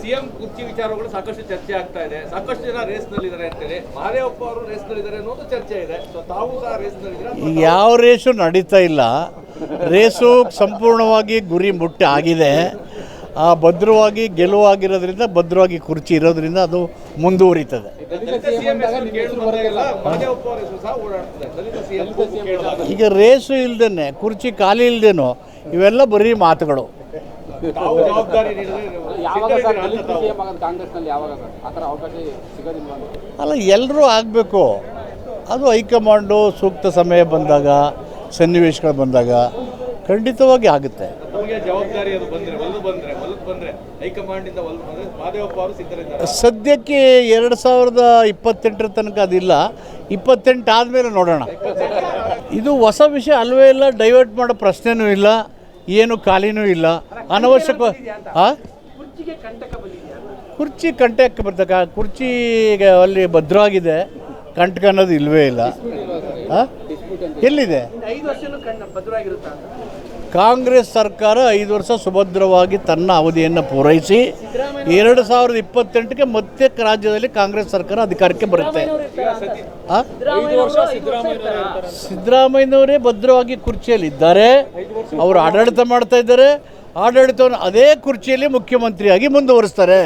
CM ಕುರ್ಚಿ ವಿಚಾರಗಳು ಸಾಕಷ್ಟು ಚರ್ಚೆ ಆಗ್ತಾ ಇದೆ. ಸಾಕಷ್ಟು ಜನ ರೇಸ್ ನಲ್ಲಿದ್ದಾರೆ ಅಂತೇಳಿ. ಮಹದೇವಪ್ಪ ಅವರು ರೇಸ್ ನಲ್ಲಿದ್ದಾರೆ ಅನ್ನೋದು ಚರ್ಚೆ ಇದೆ. ಸೊ ತಾವು ಸಹ ರೇಸ್ ಈಗ ಯಾವ ರೇಸು ನಡೀತಾ ಇಲ್ಲ. ರೇಸು ಸಂಪೂರ್ಣವಾಗಿ ಗುರಿ ಮುಟ್ಟಿ ಆಗಿದೆ. ಆ ಭದ್ರವಾಗಿ ಗೆಲುವಾಗಿರೋದ್ರಿಂದ ಭದ್ರವಾಗಿ ಕುರ್ಚಿ ಇರೋದ್ರಿಂದ ಅದು ಮುಂದುವರಿತದೆ. ಈಗ ರೇಸು ಇಲ್ದೇನೆ ಕುರ್ಚಿ ಖಾಲಿ ಇಲ್ದೇನೋ ಇವೆಲ್ಲ ಬರೀ ಮಾತುಗಳು. ತಾವು ಜವಾಬ್ದಾರಿ ನೀಡಿದ್ರೆ ಯಾವಾಗ ಸರ್ ಸಿದ್ಧರಿದ್ದೀರಾ ಅಂತ ದಲಿತ ತಾವು. ಸಿಎಂ ಆಗೋದು ಕಾಂಗ್ರೆಸ್ನಲ್ಲಿ ಯಾವಾಗ ಸರ್? ಆ ಥರ ಅವಕಾಶ ಸಿಗೋದಿಲ್ವಾ ಅಂತ. ಅಲ್ಲ ಎಲ್ಲರೂ ಆಗಬೇಕು. ಅದು ಹೈಕಮಾಂಡು ಸೂಕ್ತ ಸಮಯ ಬಂದಾಗ ಸನ್ನಿವೇಶಗಳು ಬಂದಾಗ ಖಂಡಿತವಾಗಿ ಆಗುತ್ತೆ. ನಮಗೆ ಜವಾಬ್ದಾರಿ ಅದು ಬಂದ್ರೆ ಒಲ್ದು ಬಂದ್ರೆ ಒಲ್ದು ಬಂದ್ರೆ ಹೈಕಮಾಂಡ್ ಇಂದ ಒಲ್ದು ಬಂದ್ರೆ ಮಹದೇವಪ್ಪ ಅವರು ಸಿದ್ಧರಿದ್ದಾರೆ. ಸದ್ಯಕ್ಕೆ ಎರಡು ಸಾವಿರದ ಇಪ್ಪತ್ತೆಂಟರ ತನಕ ಅದಿಲ್ಲ. ಇಪ್ಪತ್ತೆಂಟು ಆದಮೇಲೆ ನೋಡೋಣ. ಇದು ಹೊಸ ವಿಷಯ ಅಲ್ವೇ ಇಲ್ಲ ಡೈವರ್ಟ್ ಮಾಡೋ ಪ್ರಶ್ನೆನೂ ಇಲ್ಲ. ಏನು ಖಾಲಿನೂ ಇಲ್ಲ. ಅನವಶ್ಯಕ? ಕುರ್ಚಿ ಕಂಟಕ್ಕೆ ಬರ್ತಕ್ಕ ಕುರ್ಚಿ ಅಲ್ಲಿ ಭದ್ರವಾಗಿದೆ ಕಂಟಕ ಅನ್ನೋದು ಇಲ್ಲವೇ ಇಲ್ಲ? ಎಲ್ಲಿದೆ? ಕಾಂಗ್ರೆಸ್ ಸರ್ಕಾರ ಐದು ವರ್ಷ ಸುಭದ್ರವಾಗಿ ತನ್ನ ಅವಧಿಯನ್ನು ಪೂರೈಸಿ ಎರಡು ಸಾವಿರದ ಇಪ್ಪತ್ತೆಂಟಕ್ಕೆ ಮತ್ತೆ ರಾಜ್ಯದಲ್ಲಿ ಕಾಂಗ್ರೆಸ್ ಸರ್ಕಾರ ಅಧಿಕಾರಕ್ಕೆ ಬರುತ್ತೆ? ಸಿದ್ದರಾಮಯ್ಯನವರೇ ಭದ್ರವಾಗಿ ಕುರ್ಚಿಯಲ್ಲಿ ಇದ್ದಾರೆ ಅವರು ಆಡಳಿತ ಮಾಡ್ತಾ ಇದ್ದಾರೆ. ಆಡಳಿತವನ್ನು ಅದೇ ಕುರ್ಚಿಯಲ್ಲಿ ಮುಖ್ಯಮಂತ್ರಿಯಾಗಿ ಮುಂದುವರಿಸ್ತಾರೆ.